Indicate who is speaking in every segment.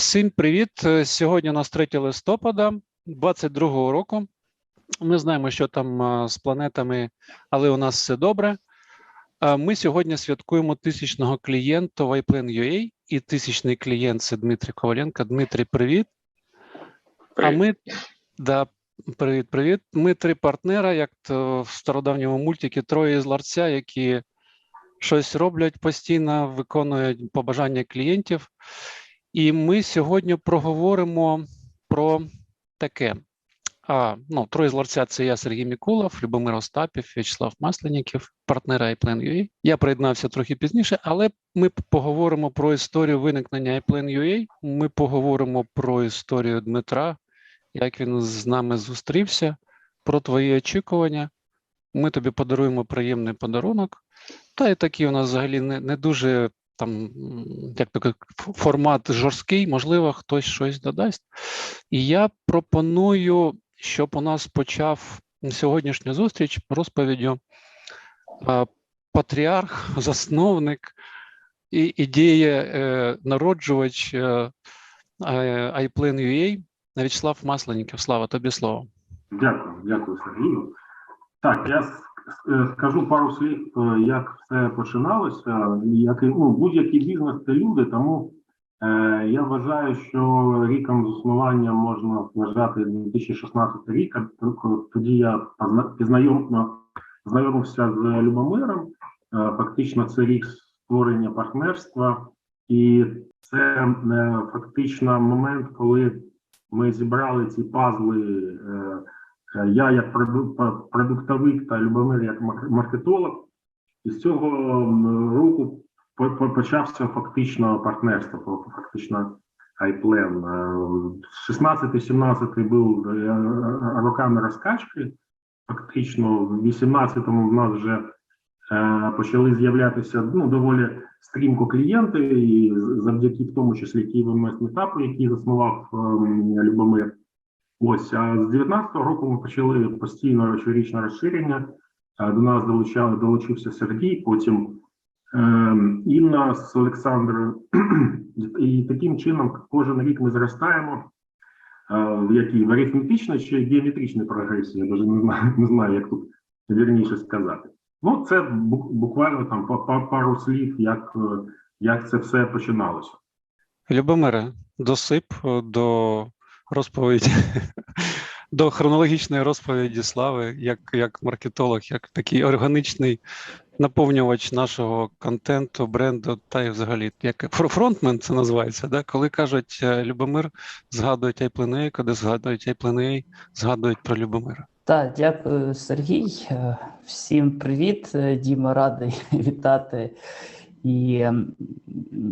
Speaker 1: Всім привіт! Е, Сьогодні у нас 3 листопада 22 року. Ми знаємо, що там е, з планетами, але у нас все добре. Е, Ми сьогодні святкуємо тисячного клієнта в iPlan.ua і тисячний клієнт це Дмитрий Коваленко. Дмитрий, привіт. А ми да, привіт, привіт. Ми три партнера, як то в стародавньому мультикі, троє з ларця, які щось роблять постійно, виконують побажання клієнтів. І ми сьогодні проговоримо про таке. А, ну, троє з ларця це я, Сергій Мікулов, Любомир Остапів, В'ячеслав Масленіків, партнера iPlan.ua. Я приєднався трохи пізніше, але ми поговоримо про історію виникнення iPlan.ua, Ми поговоримо про історію Дмитра, як він з нами зустрівся, про твої очікування. Ми тобі подаруємо приємний подарунок. Та і такий у нас взагалі не, не дуже там, як такий формат жорсткий, можливо, хтось щось додасть. І я пропоную, щоб у нас почав сьогоднішню зустріч розповіддю патріарх, засновник і ідея е, народжувач е, е, iPlan.ua В'ячеслав Масленіков. Слава тобі слово.
Speaker 2: Дякую, дякую, Сергію. Так, я е, скажу пару слів, е, як все починалося. Як ну, будь-який бізнес це люди, тому е, я вважаю, що ріком заснування можна вважати 2016 рік. Тоді я позна- знайомився з Любомиром. Е, Фактично, це рік створення партнерства, і це е, фактично момент, коли ми зібрали ці пазли. е, Е, Я як проду- продуктовик та Любомир як мар- маркетолог. І з цього року по- по- почався фактично партнерство, фактично. Е, 16-17 був е, роками розкачки. Фактично, в 18-му в нас вже е, почали з'являтися ну, доволі стрімко клієнти, і завдяки в тому числі Київ метапу, який заснував ем, Любомир. Ось а з 19-го року ми почали постійно щорічне розширення. Е, До нас долучали, долучився Сергій, потім е, Інна з Олександрою. І таким чином кожен рік ми зростаємо. Е, в якій в арифметичній чи геометричній прогресії, я навіть не знаю, не знаю, як тут вірніше сказати. Ну, це буквально там па- па- пару слів, як, е, як це все починалося.
Speaker 1: Любомире, досип до розповіді, до хронологічної розповіді слави, як, як маркетолог, як такий органічний наповнювач нашого контенту, бренду, та й взагалі, як фр- фронтмен це називається. Да? Коли кажуть е, Любомир, згадують iPlan.ua, коли згадують iPlan.ua, згадують про Любомира.
Speaker 3: Так, дякую, Сергій. Е, Всім привіт, Е, Діма, радий вітати. І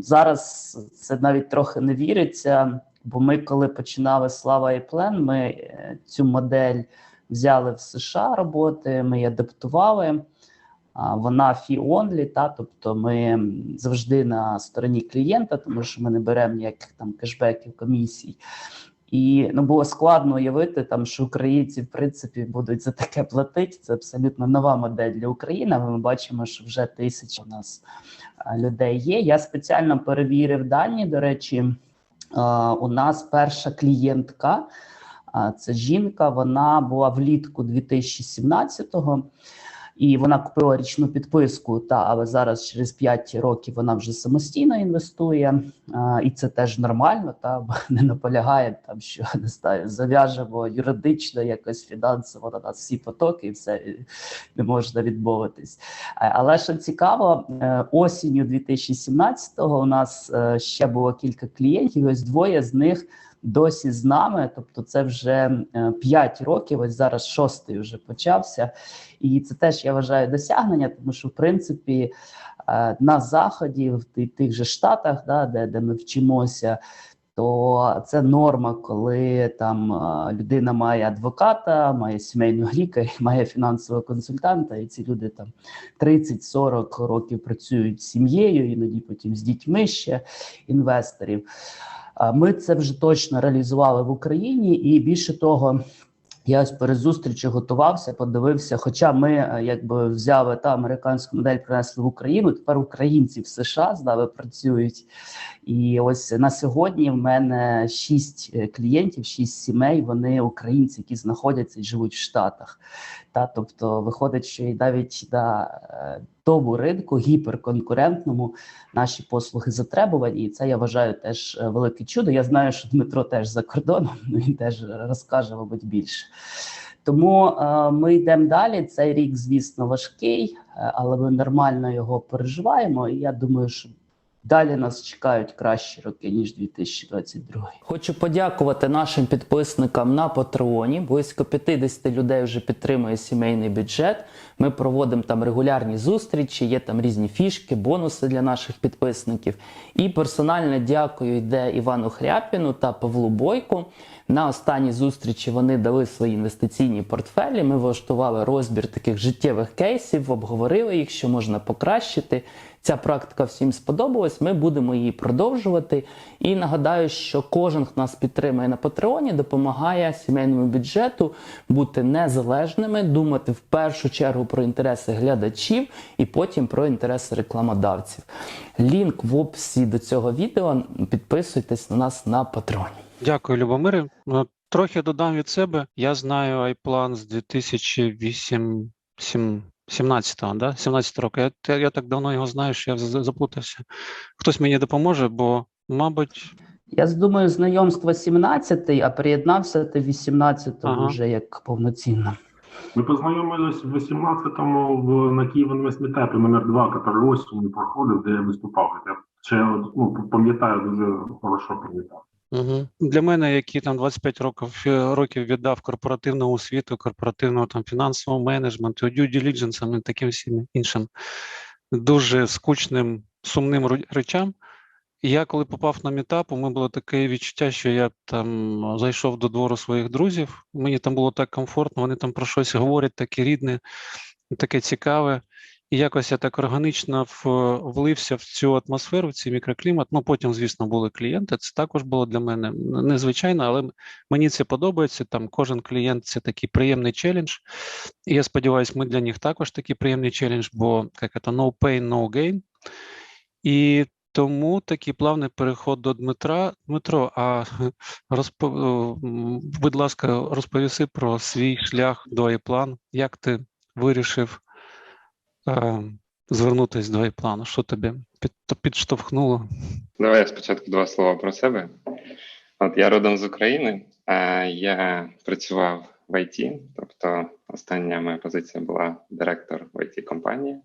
Speaker 3: зараз це навіть трохи не віриться, бо ми, коли починали Слава і Плен, ми е, цю модель взяли в США роботи, ми її адаптували. Вона та, тобто ми завжди на стороні клієнта, тому що ми не беремо ніяких там кешбеків, комісій. І ну було складно уявити там, що українці в принципі будуть за таке платити. Це абсолютно нова модель для України. Ми бачимо, що вже тисяча у нас людей є. Я спеціально перевірив дані. До речі, у нас перша клієнтка. Це жінка, вона була влітку 2017-го, і вона купила річну підписку. Та але зараз через 5 років вона вже самостійно інвестує, а, і це теж нормально. Та бо не наполягає там, що не знаю, зав'яжемо юридично, якось фінансово на нас всі потоки, і все і не можна відмовитись. Але що цікаво, е, осінню 2017-го у нас е, ще було кілька клієнтів. Ось двоє з них досі з нами. Тобто, це вже 5 років. Ось зараз шостий вже почався. І це теж я вважаю досягнення, тому що в принципі е, на заході, в тих же штатах, да, де, де ми вчимося. То це норма, коли там е, людина має адвоката, має сімейного лікаря, має фінансового консультанта, і ці люди там 30-40 років працюють з сім'єю, іноді потім з дітьми ще інвесторів. Ми це вже точно реалізували в Україні, і більше того, Я ось перед зустрічю готувався, подивився. Хоча ми е, якби взяли та американську модель, принесли в Україну. Тепер українці в США з нами працюють. І ось на сьогодні в мене шість е, клієнтів, шість сімей. Вони українці, які знаходяться і живуть в Штатах. Та тобто виходить, що і навіть на е, тому ринку гіперконкурентному наші послуги затребувані, і це я вважаю теж е, велике чудо. Я знаю, що Дмитро теж за кордоном, ну, він теж розкаже, мабуть, більше. Тому е, ми йдемо далі. Цей рік, звісно, важкий, е, але ми нормально його переживаємо. І я думаю, що далі нас чекають кращі роки ніж 2022. Хочу подякувати нашим підписникам на Патреоні. Близько 50 людей вже підтримує сімейний бюджет. Ми проводимо там регулярні зустрічі, є там різні фішки, бонуси для наших підписників. І персональне дякую йде Івану Хряпіну та Павлу Бойку. На останній зустрічі вони дали свої інвестиційні портфелі. Ми влаштували розбір таких життєвих кейсів, обговорили їх, що можна покращити. Ця практика всім сподобалась. Ми будемо її продовжувати. І нагадаю, що кожен, хто нас підтримує на Патреоні, допомагає сімейному бюджету бути незалежними, думати в першу чергу про інтереси глядачів і потім про інтереси рекламодавців. Лінк в описі до цього відео. Підписуйтесь на нас на Патреоні.
Speaker 1: Дякую, Любомире. Е, Трохи додам від себе. Я знаю iPlan з 2008 сім- 17-го, да? 17 року. Я, я так давно його знаю, що я заплутався. Хтось мені допоможе, бо, мабуть,
Speaker 3: Я думаю, знайомство 17-й, а приєднався ти 18-му
Speaker 1: Ага.
Speaker 3: вже як повноцінно.
Speaker 2: Ми познайомились в 18-му в, на Київ інвестметапі номер 2, який осінню проходив, де я виступав. Я ще ну, пам'ятаю, дуже хорошо пам'ятаю.
Speaker 1: Угу. Для мене, який там 25 років, е, років віддав корпоративному світу, корпоративного там фінансового менеджменту, due diligence і таким всім іншим дуже скучним, сумним речам. Я коли попав на мітап, у мене було таке відчуття, що я там зайшов до двору своїх друзів. Мені там було так комфортно, вони там про щось говорять, таке рідне, таке цікаве. І якось я так органічно влився в цю атмосферу, в цей мікроклімат. Ну потім, звісно, були клієнти. Це також було для мене незвичайно, але мені це подобається. Там кожен клієнт це такий приємний челендж. І я сподіваюся, ми для них також такий приємний челендж, бо як це no pain, no gain. І тому такий плавний переход до Дмитра. Дмитро, а розпо... м, будь ласка, розповіси про свій шлях до iPlan. Як ти вирішив звернутися до iPlan? Що тобі під... підштовхнуло?
Speaker 4: Давай я спочатку два слова про себе. От я родом з України, я працював в IT, тобто остання моя позиція була директор в it компанії.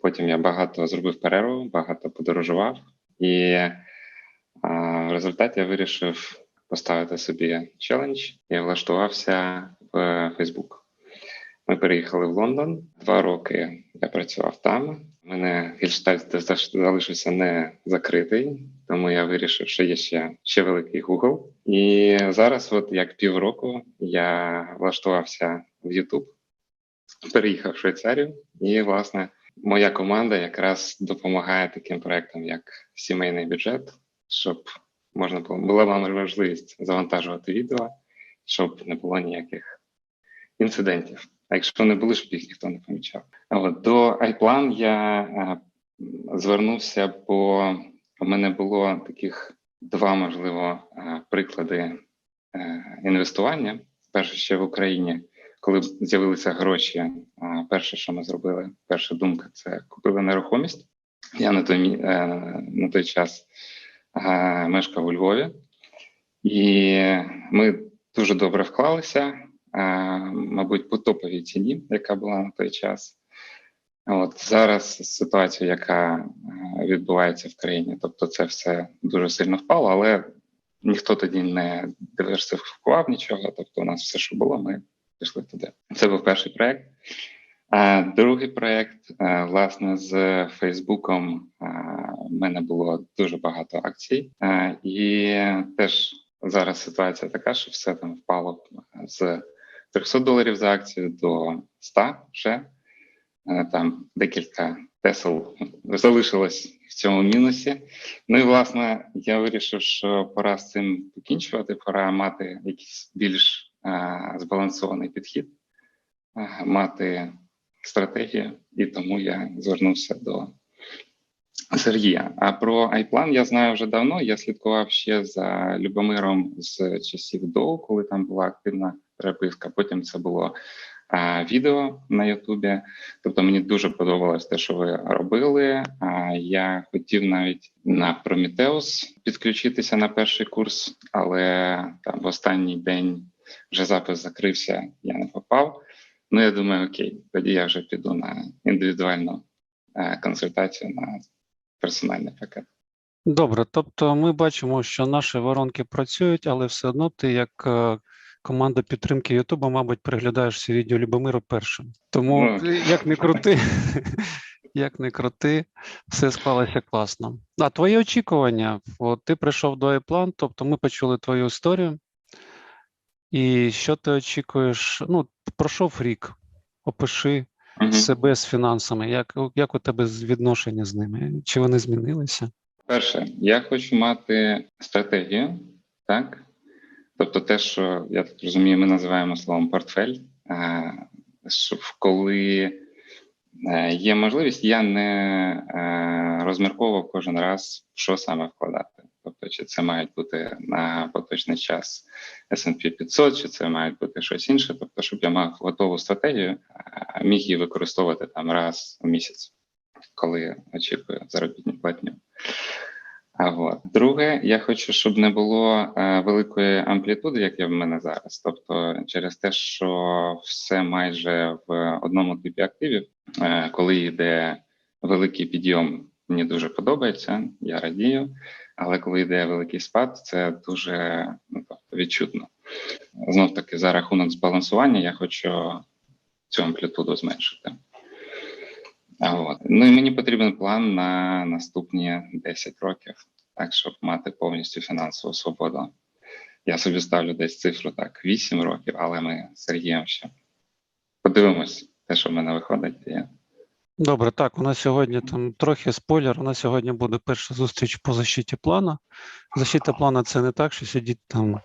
Speaker 4: Потім я багато зробив перерву, багато подорожував, і в результаті я вирішив поставити собі челендж і влаштувався в Facebook. Ми переїхали в Лондон. Два роки я працював там. У мене гельштальт залишився не закритий, тому я вирішив, що є ще, ще великий Google. І зараз, от як півроку, я влаштувався в YouTube, переїхав в Швейцарію, і власне моя команда якраз допомагає таким проектам, як сімейний бюджет, щоб можна було була вам можливість завантажувати відео, щоб не було ніяких інцидентів. А якщо не були, щоб їх ніхто не помічав. От до iPlan я е, звернувся, бо у мене було таких два, можливо, е, приклади е, інвестування. Перше ще в Україні, коли з'явилися гроші. перше, що ми зробили, перша думка це купили нерухомість. Я на той, на той час мешкав у Львові, і ми дуже добре вклалися мабуть, по топовій ціні, яка була на той час. От зараз ситуація, яка е, відбувається в країні, тобто це все дуже сильно впало, але ніхто тоді не диверсифікував нічого. Тобто, у нас все, що було, ми пішли туди. Це був перший проект. А другий проект, е, власне, з Фейсбуком е, в мене було дуже багато акцій, і теж зараз ситуація така, що все там впало з 300 доларів за акцію до 100 ще. Е, Там декілька тесел залишилось в цьому мінусі. Ну і власне я вирішив, що пора з цим покінчувати, пора мати якісь більш е, збалансований підхід, е, мати стратегію, і тому я звернувся до Сергія. А про iPlan я знаю вже давно. Я слідкував ще за Любомиром з часів до, коли там була активна переписка. Потім це було а, відео на Ютубі. Тобто мені дуже подобалось те, що ви робили. А я хотів навіть на Prometheus підключитися на перший курс, але там в останній день вже запис закрився, я не попав. Ну, я думаю, окей, тоді я вже піду на індивідуальну консультацію на персональний пакет.
Speaker 1: Добре, тобто ми бачимо, що наші воронки працюють, але все одно ти як е, команда підтримки Ютуба, мабуть, переглядаєш всі відео Любомира першим. Тому
Speaker 4: Ну.
Speaker 1: ти, як не крути, як не крути, все склалося класно. А твої очікування? От ти прийшов до iPlan, тобто ми почули твою історію. І що ти очікуєш? Ну, пройшов рік, опиши
Speaker 4: Мгм.
Speaker 1: себе з фінансами. Як, як у тебе відношення з ними? Чи вони змінилися?
Speaker 4: Перше, я хочу мати стратегію, так? Тобто, те, що я так розумію, ми називаємо словом портфель. е, коли е, є можливість, я не е, розмірковував кожен раз, що саме вкладати. Тобто, чи це мають бути на поточний час S&P 500, чи це має бути щось інше. Тобто, щоб я мав готову стратегію, міг її використовувати там раз у місяць, коли очікую заробітну платню. А от друге, я хочу, щоб не було е, великої амплітуди, як є в мене зараз. Тобто, через те, що все майже в одному типі активів, е, коли йде великий підйом, мені дуже подобається, я радію. Але коли йде великий спад, це дуже ну, тобто, відчутно. Знов таки, за рахунок збалансування, я хочу цю амплітуду зменшити. От. Ну і мені потрібен план на наступні 10 років, так щоб мати повністю фінансову свободу. Я собі ставлю десь цифру так 8 років, але ми з Сергієм ще подивимось, те, що в мене виходить.
Speaker 1: Добре, так, у нас сьогодні там трохи спойлер. У нас сьогодні буде перша зустріч по защиті плана. Защита плана це не так, що сидить там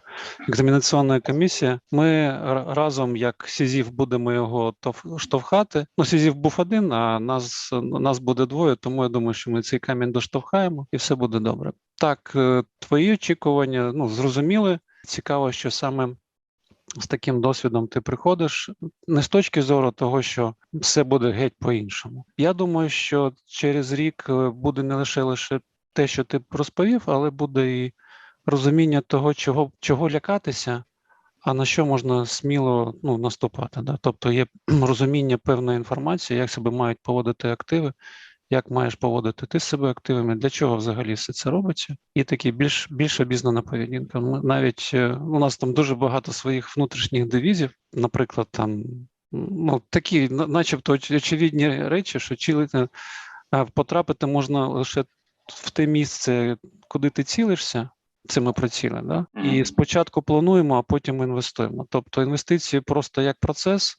Speaker 1: екзамінаційна комісія. Ми разом, як Сізів, будемо його штовхати. Ну, Сізів був один, а нас, нас буде двоє, тому я думаю, що ми цей камінь доштовхаємо і все буде добре. Так, е, твої очікування ну, зрозуміли. Цікаво, що саме з таким досвідом ти приходиш не з точки зору того, що все буде геть по-іншому. Я думаю, що через рік е, буде не лише лише те, що ти розповів, але буде і розуміння того, чого, чого лякатися, а на що можна сміло ну, наступати. Да? Тобто є розуміння певної інформації, як себе мають поводити активи, як маєш поводити ти себе активами, для чого взагалі все це робиться, і такий більш більш обізнана поведінка. Ми навіть е, у нас там дуже багато своїх внутрішніх девізів, наприклад, там ну такі, начебто, очевидні речі, що чилити потрапити можна лише в те місце, куди ти цілишся. Це ми да? І спочатку плануємо, а потім інвестуємо. Тобто інвестиції просто як процес,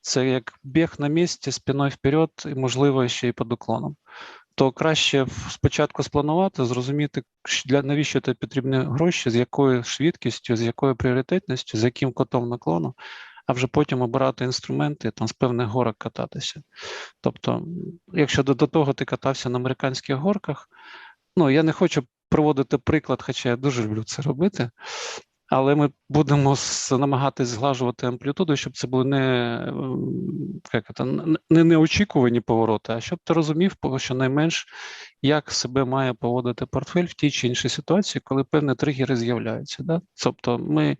Speaker 1: це як біг на місці, спиною вперед, і можливо ще й під уклоном. То краще спочатку спланувати, зрозуміти, для навіщо тобі потрібні гроші, з якою швидкістю, з якою пріоритетністю, з яким котом наклону, а вже потім обирати інструменти, там з певних горок кататися. Тобто, якщо до, до того ти катався на американських горках, ну я не хочу приводити приклад, хоча я дуже люблю це робити. Але ми будемо намагатись зглажувати амплітуду, щоб це були не, ем, як це, не неочікувані повороти, а щоб ти розумів, по- щонайменш, як себе має поводити портфель в тій чи іншій ситуації, коли певні тригери з'являються. Да? Тобто, ми,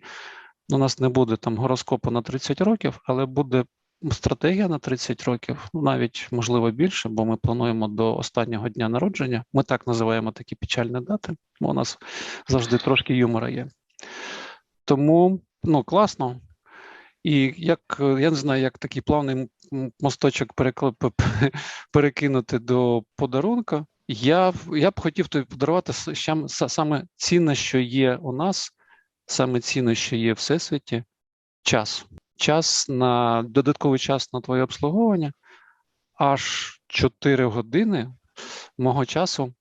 Speaker 1: у нас не буде там гороскопу на 30 років, але буде стратегія на 30 років, ну, навіть можливо більше, бо ми плануємо до останнього дня народження. Ми так називаємо такі печальні дати, бо у нас завжди трошки юмора є. Тому ну класно. І як я не знаю, як такий плавний мосточок перекинути до подарунка. Я, я б хотів тобі подарувати саме цінне, що є у нас, саме цінне, що є в всесвіті, час. Час на додатковий час на твоє обслуговування, аж 4 години мого часу,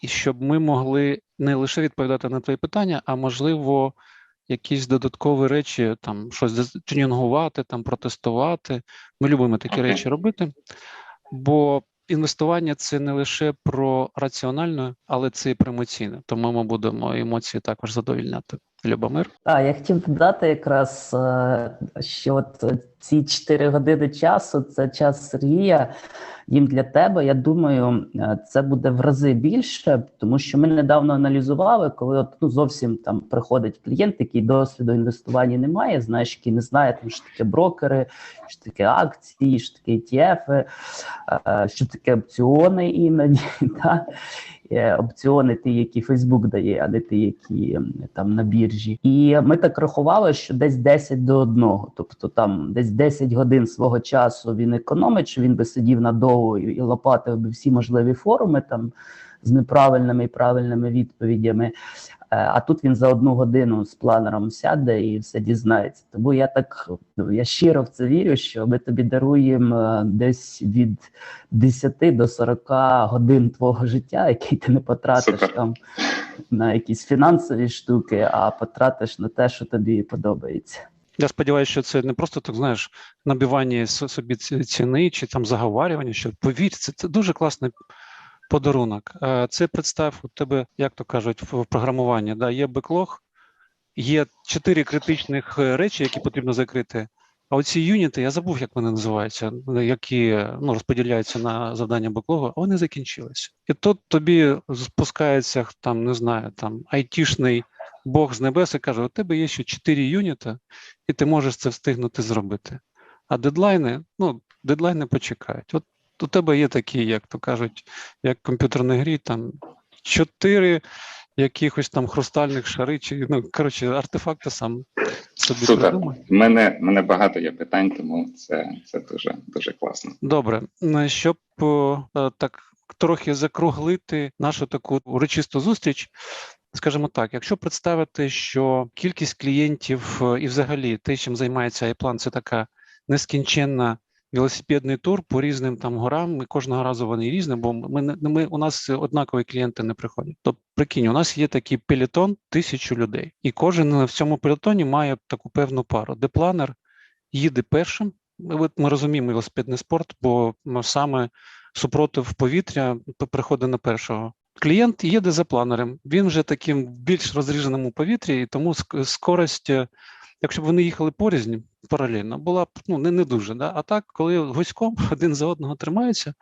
Speaker 1: і щоб ми могли не лише відповідати на твої питання, а можливо якісь додаткові речі, там щось тюнінгувати, там протестувати. Ми любимо такі
Speaker 4: Окей.
Speaker 1: речі робити, бо інвестування це не лише про раціональне, але це і про емоційне. Тому ми будемо емоції також задовільняти. Любомир.
Speaker 3: А, я хотів додати якраз, е, що от ці 4 години часу це час Сергія. Їм для тебе, я думаю, е, це буде в рази більше, тому що ми недавно аналізували, коли от, ну, зовсім там приходить клієнт, який досвіду інвестування не має, знаєш, який не знає, там, що таке брокери, що таке акції, що таке ETF, е, що таке опціони іноді. Та? Е, Опціони, ті, які Фейсбук дає, а не ті, які там на біржі. І ми так рахували, що десь 10 до 1, тобто там десь 10 годин свого часу він економить, що він би сидів надовго і і лопатив би всі можливі форуми там з неправильними і правильними відповідями. Е, А тут він за одну годину з планером сяде і все дізнається. Тому я так ну, я щиро в це вірю, що ми тобі даруємо е, десь від 10 до 40 годин твого життя, який ти не потратиш
Speaker 4: Супер.
Speaker 3: там на якісь фінансові штуки, а потратиш на те, що тобі подобається.
Speaker 1: Я сподіваюся, що це не просто так знаєш набивання собі ціни чи там заговарювання. Що повір, це, це дуже класний подарунок. Е, Це представ у тебе, як то кажуть, в програмуванні. Да, є беклог, є чотири критичних е, речі, які потрібно закрити. А оці юніти, я забув, як вони називаються, які ну, розподіляються на завдання беклогу, а вони закінчилися. І тут тобі спускається там, не знаю, там айтішний Бог з небес і каже: у тебе є ще чотири юніти, і ти можеш це встигнути зробити. А дедлайни, ну, дедлайни почекають. От у тебе є такі, як то кажуть, як в комп'ютерній грі, там чотири якихось там хрустальних шари, чи ну коротше, артефакти сам собі
Speaker 4: Супер. У мене, мене багато є питань, тому це, це дуже, дуже класно.
Speaker 1: Добре, М, щоб е, так трохи закруглити нашу таку урочисту зустріч. Скажімо так, якщо представити, що кількість клієнтів е, і взагалі те, чим займається iPlan, це така нескінченна велосипедний тур по різним там горам, і кожного разу вони різні, бо ми, не- ми у нас однакові клієнти не приходять. Тобто, прикинь, у нас є такий пелетон тисячу людей, і кожен в цьому пелетоні має таку певну пару, де планер їде першим. Ми розуміємо велосипедний спорт, бо саме супротив повітря приходить на першого. Клієнт їде за планером. Він вже таким більш розріженому повітрі, і тому ск- скорость, е, якщо б вони їхали порізні паралельно, була б ну не, не дуже. Да? А так, коли гуськом один за одного тримаються,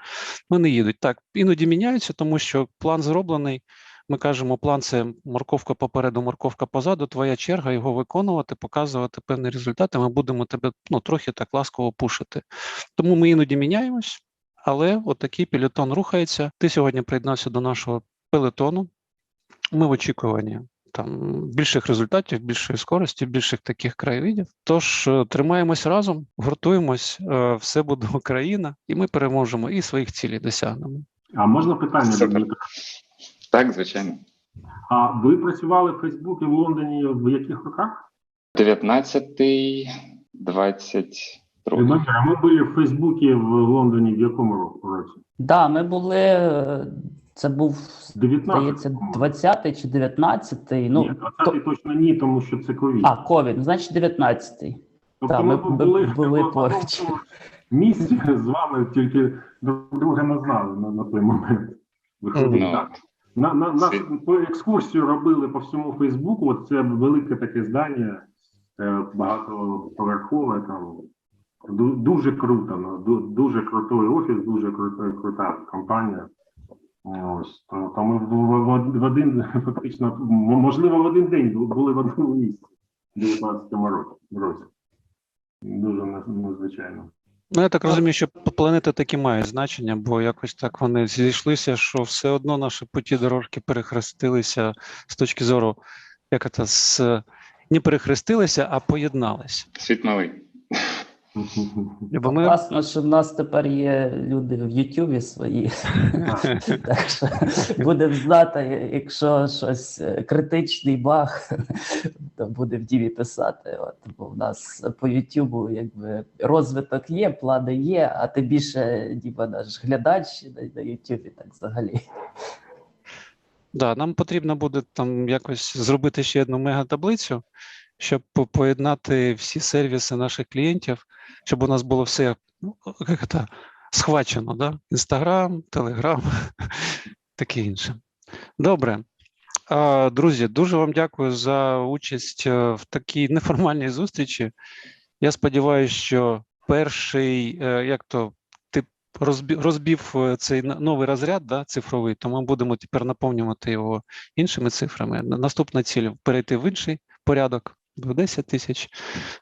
Speaker 1: вони їдуть. Так, іноді міняються, тому що план зроблений. Ми кажемо, план це морковка попереду, морковка позаду. Твоя черга його виконувати, показувати певні результати. Ми будемо тебе ну трохи так ласково пушити. Тому ми іноді міняємось, але от такий пелетон рухається. Ти сьогодні приєднався до нашого пелетону. Ми в очікуванні там більших результатів, більшої скорості, більших таких краєвидів. Тож е, тримаємось разом, гуртуємось, е, все буде Україна, і ми переможемо і своїх цілей досягнемо.
Speaker 2: А можна питання до
Speaker 4: Супер. Так, звичайно.
Speaker 2: А ви працювали в Фейсбуці в Лондоні в яких роках?
Speaker 4: 19-й, 22-й.
Speaker 2: Дмитро, а ми були в Фейсбуці в Лондоні в якому ро- році?
Speaker 3: Да, ми були. е, Це був здається, 20-й чи 19-й. Ну
Speaker 2: ні, 20 точно ні, тому що це ковід.
Speaker 3: а ковід, ну, значить 19-й.
Speaker 2: тобто
Speaker 3: та,
Speaker 2: ми,
Speaker 3: ми
Speaker 2: були,
Speaker 3: були поруч.
Speaker 2: місці з вами, тільки друг друга не знали на, на той момент. Виходить
Speaker 4: Ну,
Speaker 2: так. На, на, нас екскурсію робили по всьому Фейсбуку. От це велике таке здання, е, багатоповерхове. Там дуже круто. Ну, дуже крутий офіс, дуже крута, крута компанія. Ось то, то ми в, в, в один фактично, можливо, в один день були в одному місці в 19-му році. Дуже не- незвичайно.
Speaker 1: Ну, я так розумію, що планети таки мають значення, бо якось так вони зійшлися, що все одно наші путі дорожки перехрестилися з точки зору, як це з не перехрестилися, а поєдналися.
Speaker 4: Світ малий.
Speaker 1: Любомир?
Speaker 3: Класно, що в нас тепер є люди в Ютубі свої. так що будемо знати, якщо щось е, критичний баг, то буде в Діві писати. От, бо в нас по Ютубу якби розвиток є, плани є, а ти більше Діма наш глядач на Ютубі, так взагалі.
Speaker 1: Да, нам потрібно буде там якось зробити ще одну мегатаблицю, щоб по- поєднати всі сервіси наших клієнтів, щоб у нас було все ну, як це, схвачено, да? Інстаграм, Телеграм, таке інше. Добре. Друзі, дуже вам дякую за участь е, в такій неформальній зустрічі. Я сподіваюся, що перший, е, як то розбив е, цей новий розряд, да, цифровий, то ми будемо тепер наповнювати його іншими цифрами. Наступна ціль перейти в інший порядок до 10 тисяч.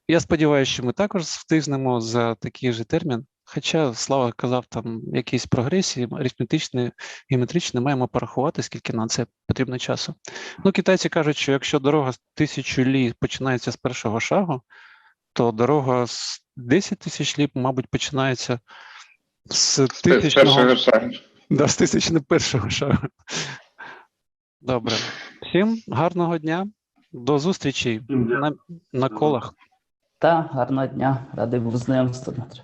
Speaker 1: Я сподіваюся, що ми також встигнемо за такий же термін. Хоча Слава казав, там якісь прогресії, арифметичні, геометричні, маємо порахувати, скільки на це потрібно часу. Ну, китайці кажуть, що якщо дорога з тисячу лі починається з першого шагу, то дорога з 10 тисяч ліп, мабуть, починається з
Speaker 4: З
Speaker 1: тисячного,
Speaker 4: першого шагу.
Speaker 1: да, з тисячного першого шагу. Добре. Всім гарного дня. До зустрічі на, на колах.
Speaker 3: Та гарного дня, радий був знайомству, Дмитро.